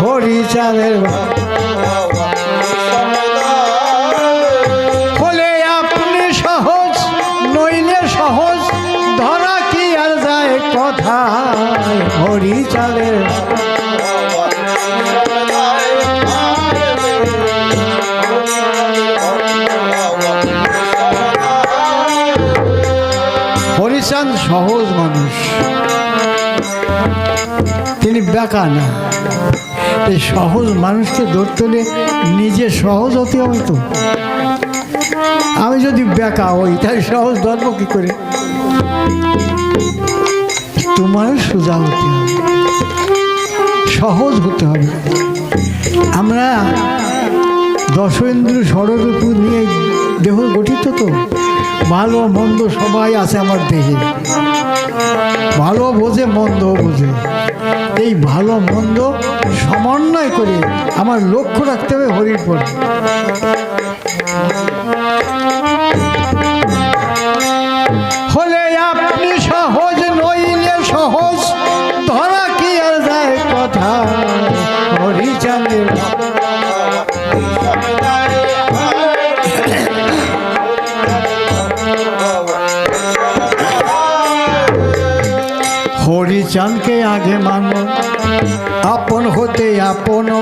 হরিচাঁদের ভক্ত বেকা না। এই সহজ মানুষকে ধরতে হলে নিজে সহজ হতে হবে তো। আমি যদি বেকা হই, তাহলে সহজ ধরব কি করে? তোমার সোজা হতে হবে। সহজ হতে হবে। আমরা দশেন্দ্র ষড়রূপ নিয়ে দেহ গঠিত তো। ভালো, মন্দ সবাই আছে আমার দেহে। ভালো বোঝে, মন্দ বোঝে। এই ভালো, মন্দ সমন্বয় করে আমার লক্ষ্য রাখতে হবে হরির পর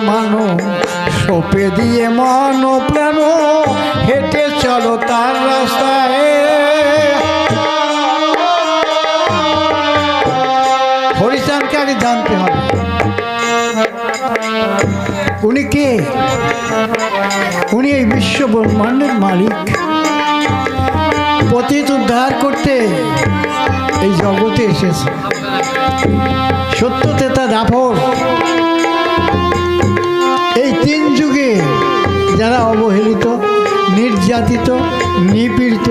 মানো সোপে দিয়ে মন প্রাণ হেঁটে চলো তার রাস্তায়। হরিচাঁদকে আগে জানতে হবে। উনি কে? উনি এই বিশ্ব ব্রহ্মাণ্ডের মালিক। পতিত উদ্ধার করতে এই জগতে এসেছে। সত্য তেতা দাপর এই তিন যুগে যারা অবহেলিত, নির্যাতিত, নিপীড়িত,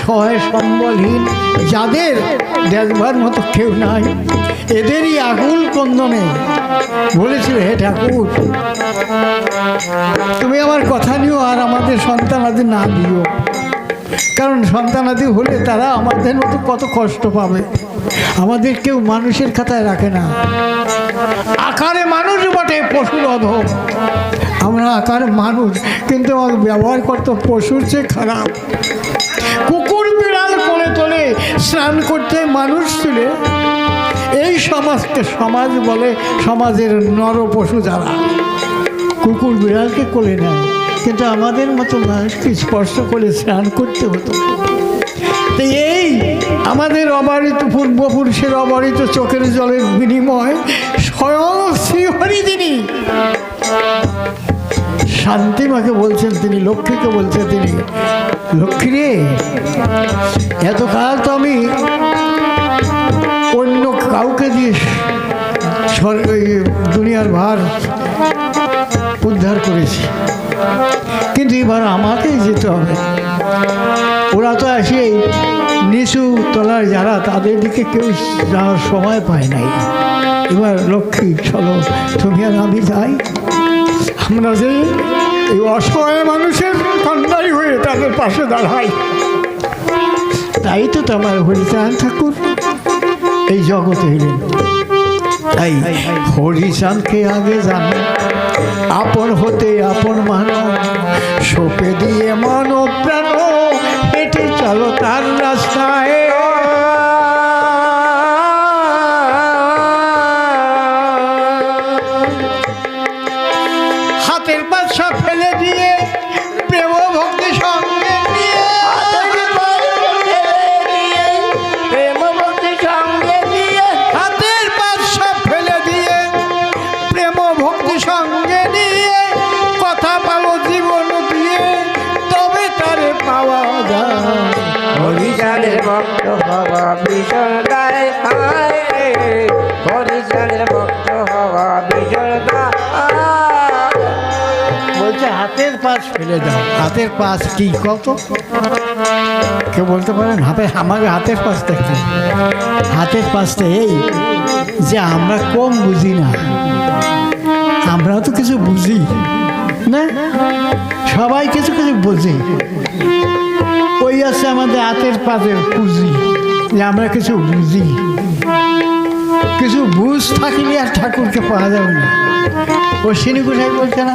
সহায় সম্বলহীন, যাদের দেখবার মতো কেউ নাই, এদেরই আকুল কন্দনে বলেছিল, হে ঠাকুর, তুমি আমার কথা নিও আর আমাদের সন্তানাদি না দিও। কারণ সন্তানাদি হলে তারা আমাদের মতো কত কষ্ট পাবে। আমাদের কেউ মানুষের খাতায় রাখে না। আকারে মানুষ বটে পশুর অধম। আমরা আকারে মানুষ, কিন্তু ব্যবহার করতো পশুর চেয়ে খারাপ। কুকুর বিড়াল করে তোলে, স্নান করতে মানুষ তুলে এই সমাজকে সমাজ বলে, সমাজের নর পশু যারা, কুকুর বিড়ালকে কোলে নেয়। কিন্তু আমাদের মতো মানুষকে স্পর্শ করে স্নান করতে হতো। তো এই আমাদের অবারিত পূর্বপুরুষের অবারিত চোখের জলের বিনিময় স্বয়ং শ্রীহরি তিনি শান্তিমাকে বলছেন তিনি, লক্ষ্মীকে বলছেন তিনি। লক্ষ্মী রে, এতকাল তো আমি অন্য কাউকে দিয়ে দুনিয়ার ভার উদ্ধার করেছি। কিন্তু এবার আমাকেই যেতে হবে। ওরা তো আসে নিচু তলার যারা, তাদের দিকে কেউ যাওয়ার সময় পায় নাই। এবার লক্ষ্মী, চলো তুমি আর আমি যাই। আমরা যে এই অসহায় মানুষের কন্যাই হয়ে তাদের পাশে দাঁড়াই। তাই তো তোমার হরিচাঁদ ঠাকুর এই জগতে এলেন। তাই হরিচাঁদকে আগে জানো, আপন হতে আপন মানো, সোপে দিয়ে মন প্রাণ, হেঁটে চলো তার রাস্তায়। হাতের বাদশা ফেলে দিয়ে পাশ ফেলে দাও। হাতের পাশ কি? কত কেউ বলতে পারেন? হাতে আমাকে হাতের পাশ দেখতে। হাতের পাশটা এই যে আমরা কম বুঝি না। আমরাও তো কিছু বুঝি, না? সবাই কিছু কিছু বুঝি। ওই আছে আমাদের হাতের পাশের পুঁজি, যে আমরা কিছু বুঝি। কিছু বুঝ থাকলে আর ঠাকুরকে পাওয়া যাবে না। ও সিনি বলছে না,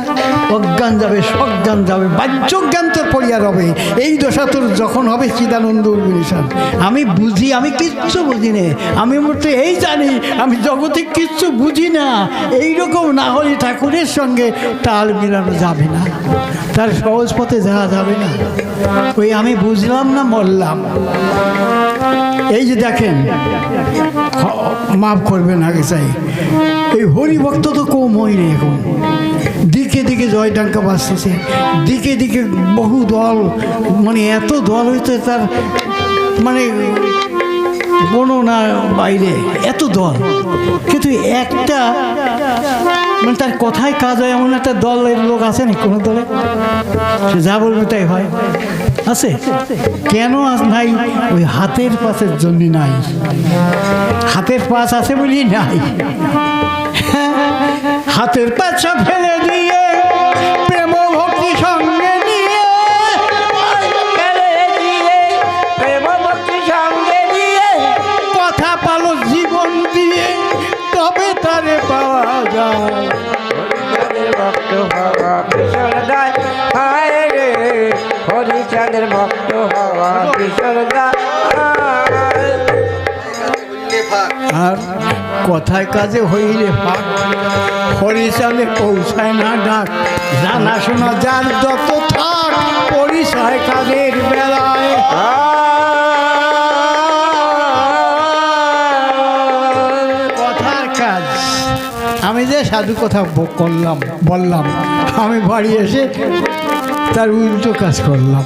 অজ্ঞান যাবে, সজ্ঞান যাবে বাহ্য জ্ঞান তোর পড়িয়া রবে। এই দশা তোর যখন হবে চিদানন্দ উর্মিনিশান আমি বুঝি, আমি কিচ্ছু বুঝি না। আমি মোটে এই জানি, আমি জগতে কিচ্ছু বুঝি না। এইরকম না হলে ঠাকুরের সঙ্গে তাল মিলানো যাবে না। তার সহজ পথে যাওয়া যাবে না। ওই আমি বুঝলাম না মরলাম। এই যে দেখেন মাফ করবেন আগে চাই। এই হরিভক্ত তো কম হই রে এখন। দিকে দিকে জয়ডাঙ্কা বাজতেছে। দিকে দিকে বহু দল মানে এত দল হইতে তার মানে বর্ণনা বাইরে, এত দল। কিন্তু একটা মানে তার কথায় কাজ হয় এমন একটা দলের লোক আছে না কোনো দলে? যা বলবে তাই হয়। আছে? কেন নাই? ওই হাতের পাশের জন্য নাই। হাতের পাশ আছে বলি নাই। হাতের পাশা ফেলে দিয়ে আর কথায় কাজে হইলে পাক। পৌঁছায় না ডাক। জানা শোনা যার যত থাক, পরিচয় কাজের বেলায়। কথার কাজ। আমি যে সাধু কথা করলাম, বললাম, আমি বাড়ি এসে তার উল্টো কাজ করলাম।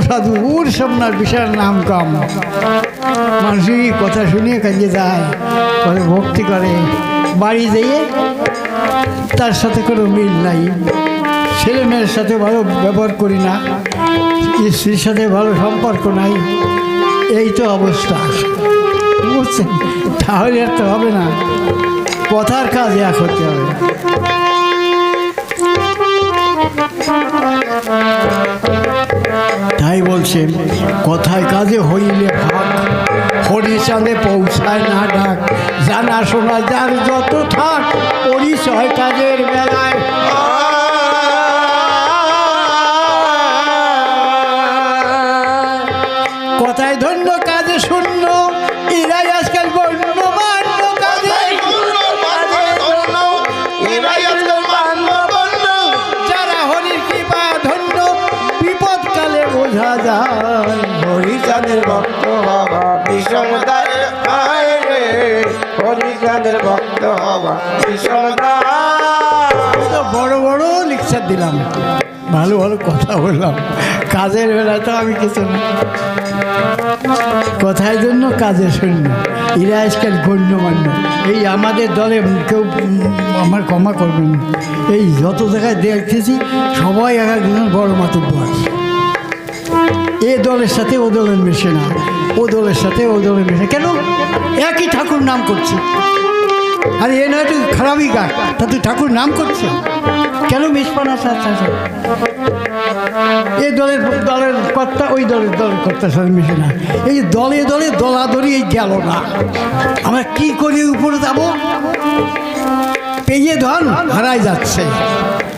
সাধু, ওর সামনার বিশাল নাম কাম। মানুষই কথা শুনিয়ে কাজে যায় পরে ভক্তি করে। বাড়ি যেয়ে তার সাথে কোনো মিল নাই। ছেলে মেয়ের সাথে ভালো ব্যবহার করি না, স্ত্রীর সাথে ভালো সম্পর্ক নাই। এই তো অবস্থা। বুঝছেন? তাহলে আর তো হবে না। কথার কাজ এক হতে হবে। তাই বলছেন কথায় কাজে হইলে ভাগ হরিচাঁদে পৌঁছায় না ডাক। জানা শোনা যার যত থাক, পরিচয় কাজের বেলায় ভক্ত হওয়া বড় বড় লেকচার দিলাম। ভালো ভালো কথা বললাম। কাজের বেলায় তো আমি কিছু কথার জন্য কাজের শূন্য এরা আজকাল গণ্যমান্য। এই আমাদের দলে কেউ আমার ক্ষমা করবেন এই যত জায়গায় দেখতেছি, সবাই এক একজন বড় মাতুব্বর এ দলের সাথে ও দলের মেশে না। ও দলের সাথে ও দলের মেশে কেন? একই ঠাকুর নাম করছে। আরে এ নয়, তুই খারাপই গাছ তা তুই ঠাকুর নাম করছে কেন মিসপানা আচ্ছা এই দলের দলের কর্তা, ওই দলের দলের কর্তার সাথে মিশে না এই দলে দলে দলাদলি, এই গেল না। আমরা কি করি, উপরে যাব? পেয়ে ধন হারাই যাচ্ছে।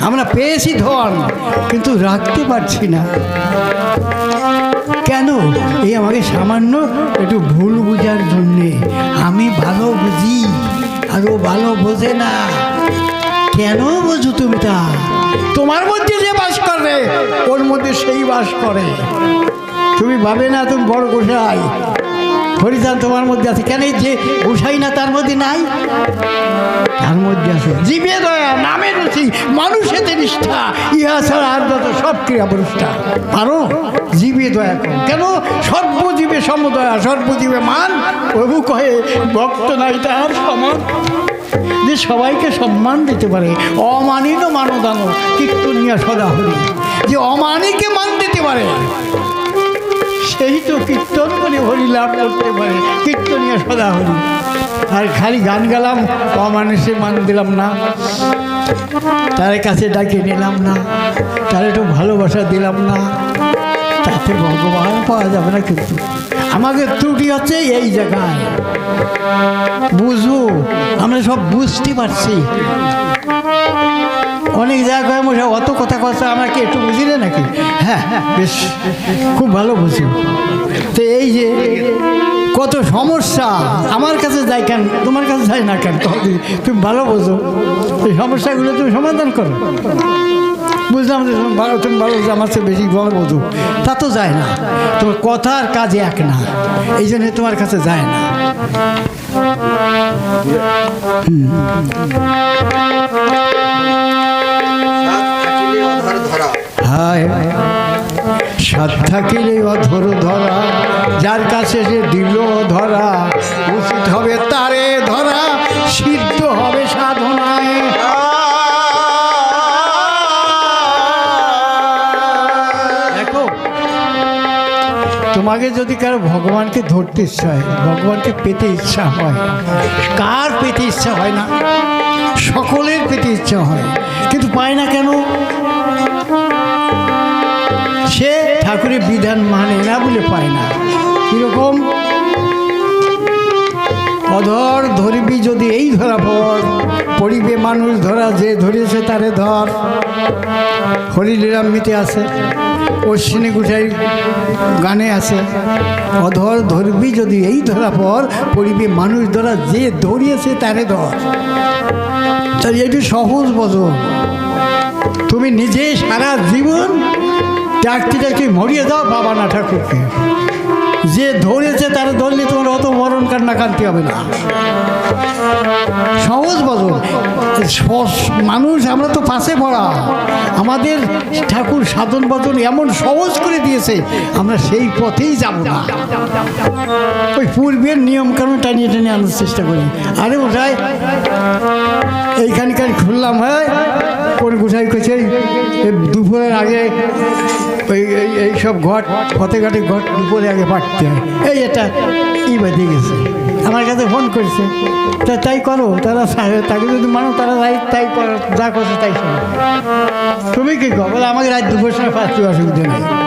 আমরা পেয়েছি ধন, কিন্তু রাখতে পারছি না। কেন? এই আমাকে সামান্য একটু ভুল বুঝার জন্যে। আমি ভালো বুঝি। আর ও ভালো বোঝে না। কেন বোঝো তুমি তা তোমার মধ্যে যে বাস করে, ওর মধ্যে সেই বাস করে। তুমি ভাবে না তুমি বড় গোসাই। হরিদান তোমার মধ্যে আছে। কেন যে গোসাই না তার মধ্যে নাই? তার মধ্যে আছে। জীবে দয়া, নামে রুচি মানুষের নিষ্ঠা, ইহা ছাড়া আর যত সব ক্রিয়া প্রষ্ঠা পারো? জীবে দয়া করো। কেন? সর্বজীবে সমদয়া, সর্বজীবে মান। প্রভু কহে, ভক্ত নাই তাহার সমান। যে সবাইকে সম্মান দিতে পারে, অমানিত মানদান, কীর্তনিয়া সদা হরি যে অমানিকে মান দিতে পারে, সেই তো কীর্তন করে হরি লাভ করতে পারে, কীর্তনিয়া সদা হরি আর খালি গান গালাম অমানুষে মান দিলাম না। তার কাছে ডাকে নিলাম না। তার একটু ভালোবাসা দিলাম না। তাতে ভগবান পাওয়া যাবে না কিন্তু। আমাদের ত্রুটি হচ্ছে এই জায়গায়। বুঝব? আমরা সব বুঝতে পারছি। অনেক জায়গায় মনে অত কথা কথা আমাকে একটু বুঝিলে নাকি? হ্যাঁ বেশ, খুব ভালো বুঝি। তো এই যে, কত সমস্যা। আমার কাছে যাই কেন? তোমার কাছে যায় না কেন? তুমি ভালো বোঝো। এই সমস্যাগুলো তুমি সমাধান করো। বুঝলাম যে তুমি তুমি ভালো, আমার চেয়ে বেশি ভালো বোঝো তা তো যায় না। তোমার কথার কাজ এক না। এই জন্য তোমার কাছে যায় না। সাত থাকিলে অধর ধরা, যার কাছে সে দিল ধরা, উচিত হবে তারে ধরা। তোমাকে যদি কারও ভগবানকে ধরতে ইচ্ছা হয়, ভগবানকে পেতে ইচ্ছা হয়, কার পেতে ইচ্ছা হয় না? সকলের পেতে ইচ্ছা হয়, কিন্তু পায় না কেন? সে ঠাকুরের বিধান মানে না বলে পায় না। কীরকম? অধর ধরবি যদি এই ধরা পর, পড়িবে মানুষ ধরা, যে ধরেছে তারে ধর। হরিলীরাম মিতে আছে। অশ্বিনী গুঠাই গানে আছে, অধর ধরবি যদি এই ধরা পর, পড়িবি মানুষ ধরা যে ধরিয়েছে তারে ধর। তাই একটু সহজ বদল তুমি নিজে সারা জীবন চাকরি চাকরি মরিয়ে দাও বাবা না ঠাকুরকে। যে ধরেছে তারা ধরলে তোমার অত মরণ কান্না কান্তি হবে না। সহজ বদল মানুষ, আমরা তো পাশে পড়া আমাদের ঠাকুর সাধন বদল এমন সহজ করে দিয়েছে, আমরা সেই পথেই যাব না। ওই পূর্বের নিয়ম কানুন টানিয়ে টানিয়ে আনার চেষ্টা করি। আরে ওটাই, এইখানকার খুললাম হ্যাঁ? কোন গুছাই করছে দুপুরের আগে ওই এইসব ঘট ফতে ঘটে ঘট দুপুরে আগে পাঠতে হয়। এই এটা এই বেঁধে গেছে। আমার কাছে ফোন করেছে, তা তাই করো, তারা তাকে যদি মানো, তারা তাই তাই করো, যা করছে তাই শোনো তুমি কী কো বলে আমাকে রাত দুপুর সময় পাঁচটি অসুবিধা নেই।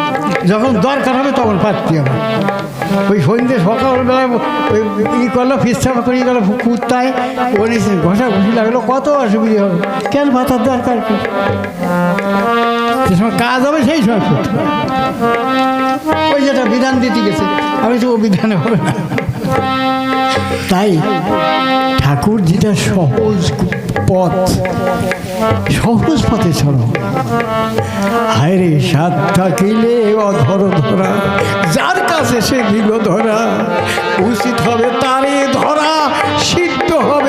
যখন দরকার হবে তখন পাচ্ছি হবে ওই সন্ধ্যে সকালবেলা ওই ই করল ফিস্টাফা করিয়ে গেলো কুত্তায়। ওর ঘষা ঘুষি লাগল, কত অসুবিধা হবে? কেন ভাতার দরকার কি? যে সময় কাজ হবে সেই সময়। ওই যেটা বিধান দিতে গেছে, আমি তো ও বিধানে হবে না। তাই ঠাকুর যেটা সহজ পথ। সহজ পথে চলো। হায় রে সাত থাকিলে অধর ধরা, যার কাছে সে দিল ধরা, উচিত হবে তারে ধরা, সিদ্ধ হবে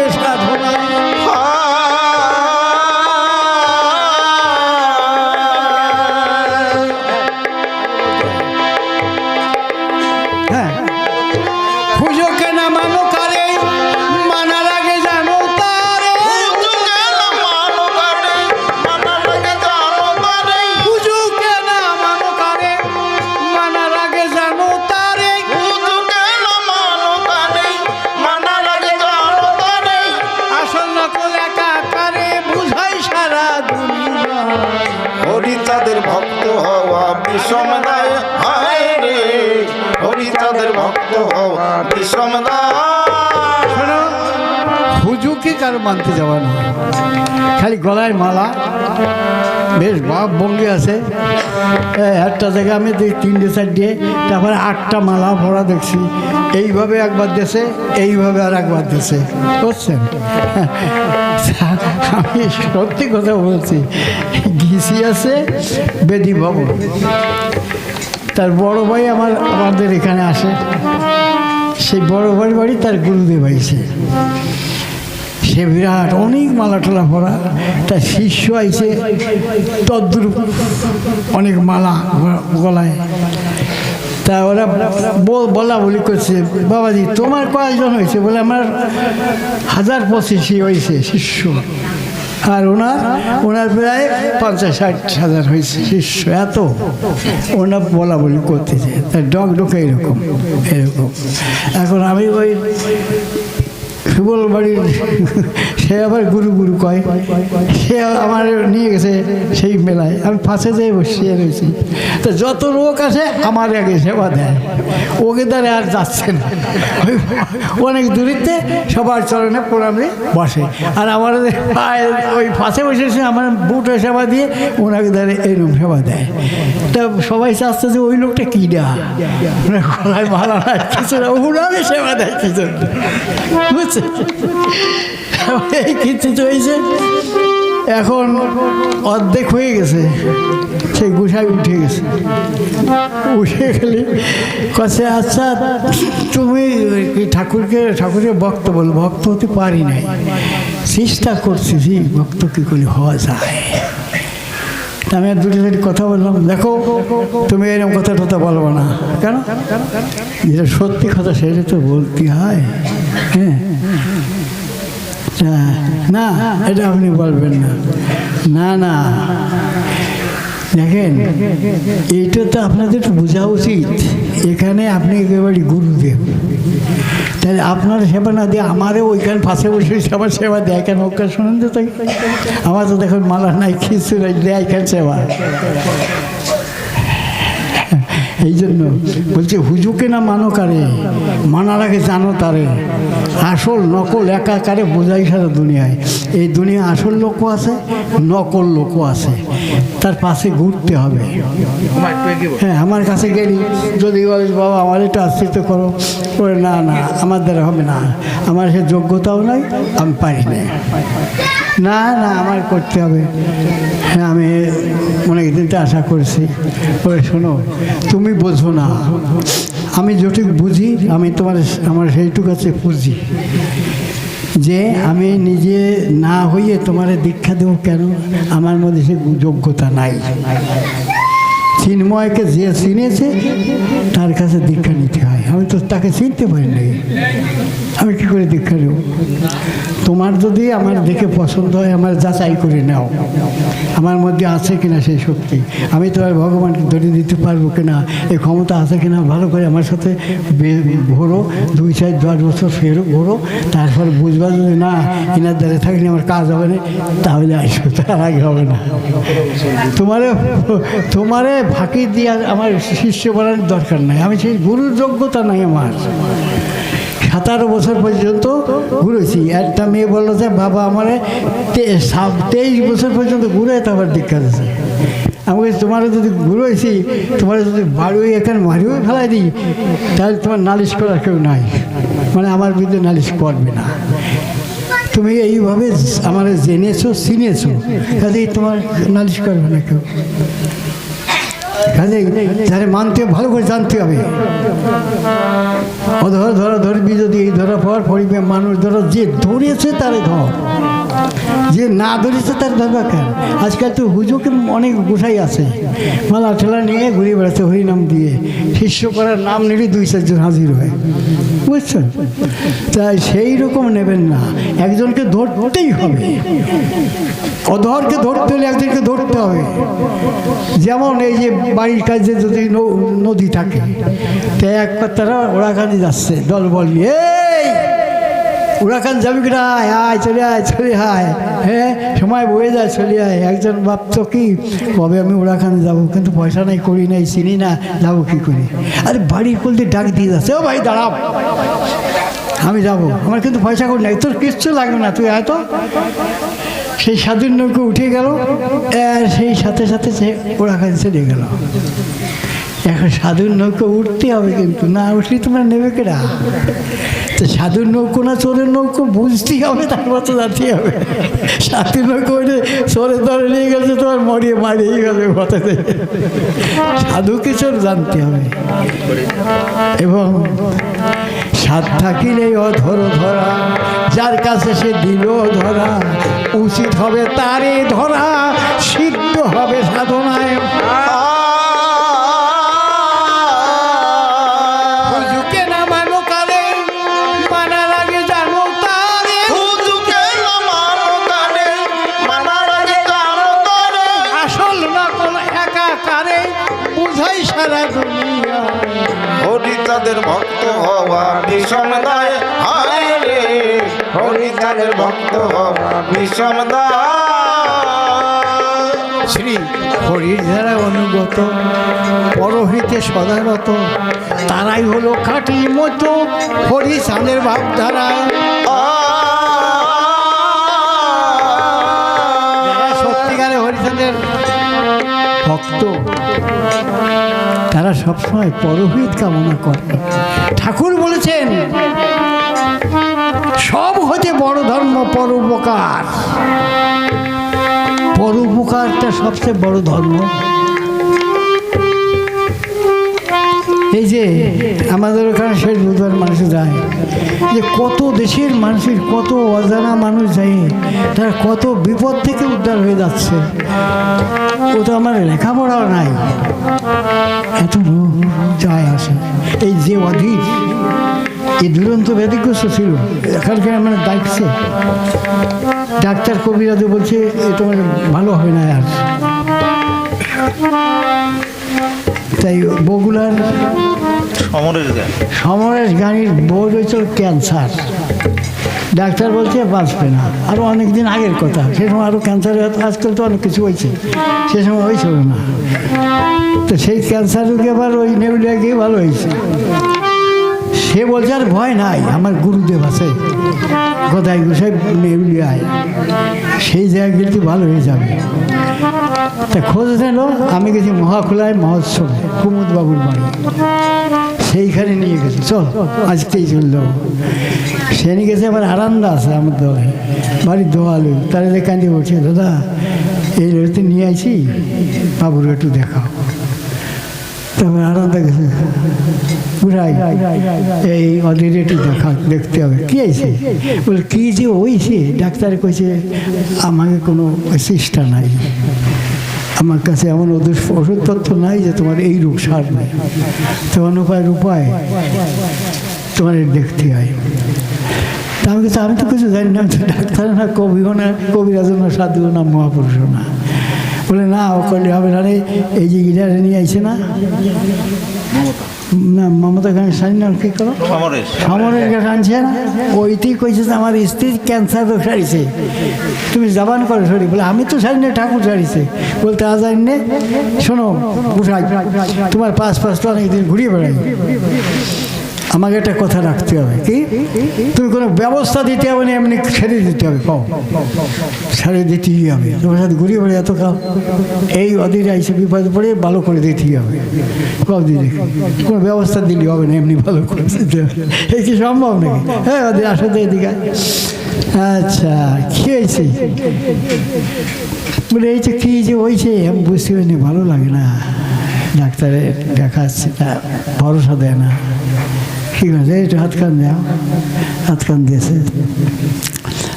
বিষম দায় হায় রে হরিচাঁদের ভক্ত হওয়া বিষম কারও মানতে যাওয়া না। খালি গলায় মালা। বেশ, বাপ বঙ্গি আছে। একটা জায়গায় আমি দেখি তিনটে, চারটে, তারপরে আটটা মালা ভরা দেখছি। এইভাবে একবার দেশে, এইভাবে আর একবার দেশে। বুঝছেন? আমি সত্যি কথা বলছি। ঘিসি আছে, বেদি ভবন। তার বড় ভাই আমার, আমাদের এখানে আসে। সেই বড় ভাই বাড়ি তার গুরুদেব আইছে সে বিরাট অনেক মালা টালা পরা তার শিষ্য আইছে, তদ্রুপ অনেক মালা গলায়। তা ওরা বলা বলি করছে, বাবাজি, তোমার কয়েকজন হয়েছে? বলে, আমার হাজার পঁচিশই হয়েছে শিষ্য। আর ওনার ওনার প্রায় পঞ্চাশ ষাট হাজার হয়েছে শিষ্য, এত। ওনার বলা বলি করতেছে তার ডক ডোকে এরকম এরকম। এখন আমি ওই সুবল বাড়ির সে আবার গুরু গুরু কয়। সে আমার নিয়ে গেছে সেই মেলায়। আমি ফাঁসে যেয়ে বসিয়ে রয়েছি। তো যত লোক আসে, আমার আগে সেবা দেয়। ওকে দ্বারা আর যাচ্ছে না। অনেক দূরিতে সবার চরণে প্রণামে বসে। আর আমার ওই ফাঁসে বসেছে আমার বুটে সেবা দিয়ে ওনাকে দ্বারা এইরকম সেবা দেয়। তা সবাই চাচ্ছে যে ওই লোকটা কী না গলায় মালা নাই কিছু না সেবা দেয় কিছু বুঝছে এই হয়েছে এখন অর্ধেক হয়ে গেছে। সেই গুছাই উঠে গেছে। উঠে গেলে কাছে আচ্ছা তুমি ঠাকুরকে, ঠাকুরের ভক্ত বল? ভক্ত হতে পারি নাই। চেষ্টা করছি যে ভক্ত কী করে হওয়া যায়। আমি আর দুটো চারটি কথা বললাম, দেখো, তুমি এরকম কথা টথা বলব না। কেন? যেটা সত্যি কথা, সেটা তো বলতে হয়। হ্যাঁ। না, এটা আপনি বলবেন না। না না। দেখেন, এইটা তো আপনাদের বোঝা উচিত। এখানে আপনি একেবারে গুরুদেব। তাহলে আপনার সেবা না দিয়ে আমারও ওইখানে পাশে বসে সবার সেবা দেয় কেন? ওকে শুনুন তো আমার তো দেখুন মালা নাই, কিছু নাই, দেয় কেন সেবা। এই জন্য বলছে হুজুকে না মানো কারে? মানার আগে জানো তারে। আসল নকল একাকারে বোঝাই সারা দুনিয়ায়। এই দুনিয়া আসল লোকও আছে নকল লোকও আছে। তার পাশে ঘুরতে হবে। হ্যাঁ আমার কাছে গেলি। যদি বলিস বাবা আমার একটু আশ্রিত করো। করে না না আমার দ্বারা হবে না। আমার সে যোগ্যতাও নাই আমি পারি না না না আমার করতে হবে। হ্যাঁ আমি অনেক দিনটা আশা করছি। ওরে শোনো তুমি বোঝো না। আমি যেটুকু বুঝি, আমি তোমার, আমার সেইটুকু আছে বুঝি যে আমি নিজে না হইয়ে তোমার দীক্ষা দেব কেন? আমার মধ্যে সে যোগ্যতা নাই। চিন্ময়কে যে চিনেছে, তার কাছে দীক্ষা নিতে হয়। আমি তো তাকে চিনতে পারি নাই। আমি কী করে দীক্ষা নেব? তোমার যদি আমার দেখে পছন্দ হয়, আমার যাচাই করে নাও। আমার মধ্যে আছে কিনা সেই শক্তি। আমি তো আর ভগবানকে ধরে দিতে পারব কিনা, এই ক্ষমতা আছে কিনা, ভালো করে আমার সাথে ঘোরো, দুই চার দশ বছর ফেরো, ঘোরো, তারপর বুঝবা যদি না এনার দ্বারা থাকলে আমার কাজ হবে না, তাহলে আসবে তার আগে হবে না। তোমারে তোমারে ফাঁকি দিয়ে আমার শিষ্য বানানোর দরকার নাই। আমি সেই গুরুর যোগ্যতা নাই আমার। সাতারো বছর পর্যন্ত ঘুরেছি। একটা মেয়ে বলল যে, বাবা, আমার তেইশ বছর পর্যন্ত ঘুরে তারপর দীক্ষা দিয়েছে আমাকে তোমার যদি ঘুরেছি তোমার যদি বাড়ি এখানে মারিও ফেলাই দিই, তাহলে তোমার নালিশ করার কেউ নাই। মানে আমার বিরুদ্ধে নালিশ করবে না। তুমি এইভাবে আমার জেনেছো, চিনেছো, কাজেই তোমার নালিশ করবে না কেউ। কাজেই যারে মানতে ভালো করে জানতে হবে। অধর ধরা, ধরবি যদি, এই ধরা, পর পরিবে মানুষ, ধরো, যে ধরেছে তারে ধর। যে না ধরেছে তার ধরবা কেন? আজকাল তো হুজুকে অনেক গোসাই আছে। মালা ঠেলা নিয়ে ঘুরে বেড়াচ্ছে হরিনাম দিয়ে। শিষ্য করার নাম নিলে দুই চারজন হাজির হয়। বুঝছেন? তাই সেই রকম নেবেন না। একজনকে ধরতেই হবে। অধরকে ধরতে হলে একজনকে ধরতে হবে। যেমন এই যে বাড়ির কাছে যদি নদী থাকে, তো একবার তারা ওরাখানে যাচ্ছে দল বল নিয়ে। ওরাখান যাবি কিনা? আয় আয় চলে আয় চলে আয়। হ্যাঁ সময় বয়ে যায়, চলে আয়। একজন ভাবতো কি? কবে আমি ওরাখানে যাব, কিন্তু পয়সা নাই, করি নাই, চিনি না, যাব কি করে? আরে বাড়ির কোলতে ডাক দিয়ে যাচ্ছে। ও ভাই, দাঁড়াও। আমি যাব। আমার কিন্তু পয়সা করি নাই। তোর কিচ্ছু লাগবে না, তুই আয় তো। সেই স্বাধীন নৌকো উঠে গেল, আর সেই সাথে সাথে সে কাছে চলে গেল। এখন সাধুর নৌকো উঠতে হবে কিন্তু, না উঠলে তোমরা নেবে কেনা তো সাধুর নৌকো না চোরের নৌকো? বুঝতেই হবে তারপর তো যাতে হবে। সাধুর নৌকো ওইটা চোরের ধরে নিয়ে গেছে তোমার মরিয়ে মারিয়ে গেলে হতে সাধুকে চোর জানতে হবে। এবং সাত থাকিলে অধর ধরা, যার কাছে সে দিল ধরা, উচিত হবে তারে ধরা, সিদ্ধ হবে সাধনায়। হরিচাঁদের ভক্ত বিষম শ্রী হরির দ্বারা অনুগত, পরহিতে সদারত তারাই হলো খাঁটি মতো হরি চাঁদের ভাবধারা সত্যিকারে হরিচাঁদের ভক্ত, তারা সবসময় পরহিত কামনা করে। ঠাকুর বলেছেন সব হচ্ছে বড় ধর্ম, পরোপকার। পরোপকারটা সবচেয়ে বড় ধর্ম। এই যে আমাদের ওখানে শেষ বুধবার মানুষ যায়। যে কত দেশের মানুষের কত অজানা মানুষ যায়, তারা কত বিপদ থেকে উদ্ধার হয়ে যাচ্ছে। ও তো আমার লেখাপড়াও নাই। এত যায় আসে। এই যে অধীর এই দুরন্ত ব্যাধিগ্রস্ত ছিল। এখানকার মানে ডাকছে ডাক্তার কবিরাজও বলছে এ তোমার ভালো হবে না আর। তাই বগুলার সমরের গান। সমরেশ বউ রয়েছে ক্যান্সার ডাক্তার বলছে বাঁচবে না। আরও অনেক দিন আগের কথা। সে সময় আরও ক্যান্সার আজকাল তো অনেক কিছু হয়েছে। সে সময় হয়েছিল না। তো সেই ক্যান্সার রোগী আবার ওই নেউলিয়া গিয়ে ভালো হয়েছে। সে বলছে, আর ভয় নাই, আমার গুরুদেব আছে। গদাই গোসাই নেউলিয়ায় সেই জায়গা গেলে ভালো হয়ে যাবে। তা খোঁজ নিল, আমি গেছি মহাখোলায় মহোৎসবে কুমুদ বাবুর বাড়ি। সেইখানে নিয়ে গেছে। চল, আজকেই চল যাব। সে নিয়ে গেছে আমার আরান্দা আছে আমার দলে। বাড়ির দোয়ালু তারা কান্দি বলছে, দাদা, এই লড়িতে নিয়ে আইছি বাবুর একটু দেখাও। তারপর আনন্দ গেছে বুড়াই, এই একটু দেখা, দেখতে হবে। কি আছে বলে, কি যে হয়েছে? ডাক্তার কইছে, আমাকে কোনো চেষ্টা নাই। আমার কাছে এমন ওদের ওষুধ তত্ত্ব নাই যে তোমার এই রোগ সারবে তোমার উপায় উপায় তোমার দেখতে হয়। তা আমি আমি তো কিছু জানি না। ডাক্তার না, কবিও না কবিরাজ না, সাধুও না, মহাপুরুষও না। বলে না ও করলে হবে না রে এই যে গিটারে নিয়ে আইছে না? না মমতা গান সারি না কি করো? সমরের। গান আনছে না? ওইতেই কইছে যে আমার স্ত্রীর ক্যান্সার রোগ সারিছে। তুমি জবান করো সরি বলে আমি তো সারি না ঠাকুর সারিছে। বলতে আজ নে শোনো তোমার পাশ পাশ তো অনেকদিন ঘুরিয়ে বেড়াই। আমাকে একটা কথা রাখতে হবে, কি? তুমি কোনো ব্যবস্থা দিতে হবে না, এমনি ছেড়ে দিতে হবে, কও। ছেড়ে দিতেই হবে। তোমার সাথে ঘুরিয়ে বেড়ে এত কাল এই অধীর আইসে বিপদে পড়ে ভালো করে দিতেই হবে। কব দিদি, কোনো ব্যবস্থা দিলে হবে না, এমনি ভালো করে দিতে হবে। এই কি সম্ভব নাকি? হ্যাঁ অধীর, আসো তো এদিকে আচ্ছা কি হয়েছে? বলে, এই যে কী যে হয়েছে, আমি বুঝতে পারিনি, ভালো লাগে না। ডাক্তারে দেখাচ্ছে, তা ভরসা দেয় না। ঠিক আছে একটু হাত কান দাও হাত কান দিয়েছে।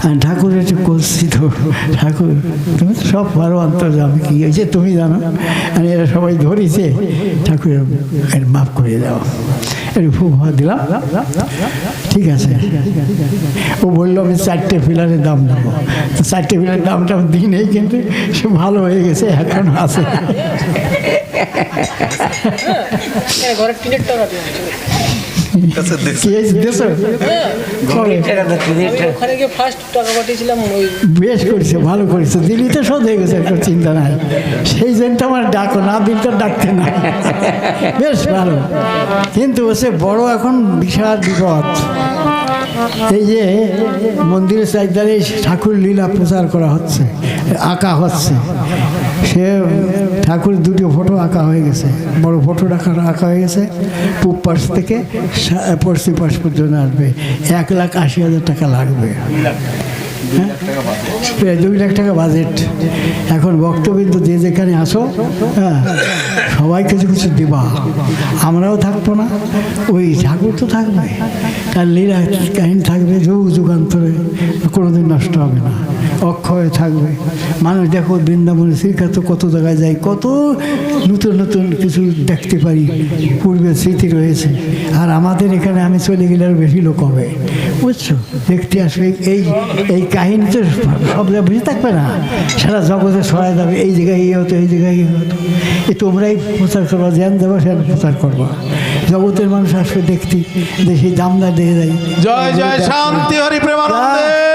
আর ঠাকুর একটু করছি তো ঠাকুর, তুমি তো সব পারো অন্তর্জামে কী হয়েছে তুমি জানো আর এরা সবাই ধরেছে ঠাকুর এর মাফ করে দাও। একটু খুব দিলাম। ঠিক আছে। ও বলল, আমি চারটে ফিলারের দাম তো চারটে ফিলারের দামটা দিই নেই কিন্তু সে ভালো হয়ে গেছে, এখন আছে। ঘরের টিকিট বেশ করেছে ভালো করেছে। দিল্লিতে শোধ হয়ে গেছে কোনো চিন্তা নাই। সেই জন্য আমার ডাকো না দিন তো ডাকতে না। বেশ ভালো। কিন্তু সে বড় এখন বিশাল বিপদ। এই যে মন্দিরের চারিধারে ঠাকুর লীলা প্রচার করা হচ্ছে আঁকা হচ্ছে। সে ঠাকুর দুটো ফটো আঁকা হয়ে গেছে। বড় ফটো আঁকা আঁকা হয়ে গেছে পূব পাশ থেকে পশ্চিম পাশ পর্যন্ত আসবে। এক লাখ আশি হাজার টাকা লাগবে। হ্যাঁ? প্রায় দুই লাখ টাকা বাজেট এখন বক্তবিন্দু যে যেখানে আসো হ্যাঁ সবাই কিছু কিছু দেবা। আমরাও থাকব না, ওই ঠাকুর তো থাকবে। তার লীলা কাহিনী থাকবে, যুগ যুগান্তরে, কোনোদিন নষ্ট হবে না। অক্ষয় থাকবে। মানুষ দেখো বৃন্দাবনের শ্রীক্ষেত্র কত জায়গায় যায়, কত নতুন নতুন কিছু দেখতে পারি পূর্বের স্মৃতি রয়েছে। আর আমাদের এখানে আমি চলে গেলে আর বেশি লোক হবে। বুঝছ? দেখতে আসবে, এই এই কাহিনী তো সব জায়গায় বুঝে থাকবে না। সারা জগতে সরাই যাবে এই জায়গায় এই হতো এই জায়গায় এই হতো। এ তোমরাই প্রচার করব জ্ঞান দেবো সে প্রচার করব। জগতের মানুষ আসবে দেখতে দেশে জামদার দামদার দেখে যায়। জয় জয় শান্তি হরি প্রেমানন্দে।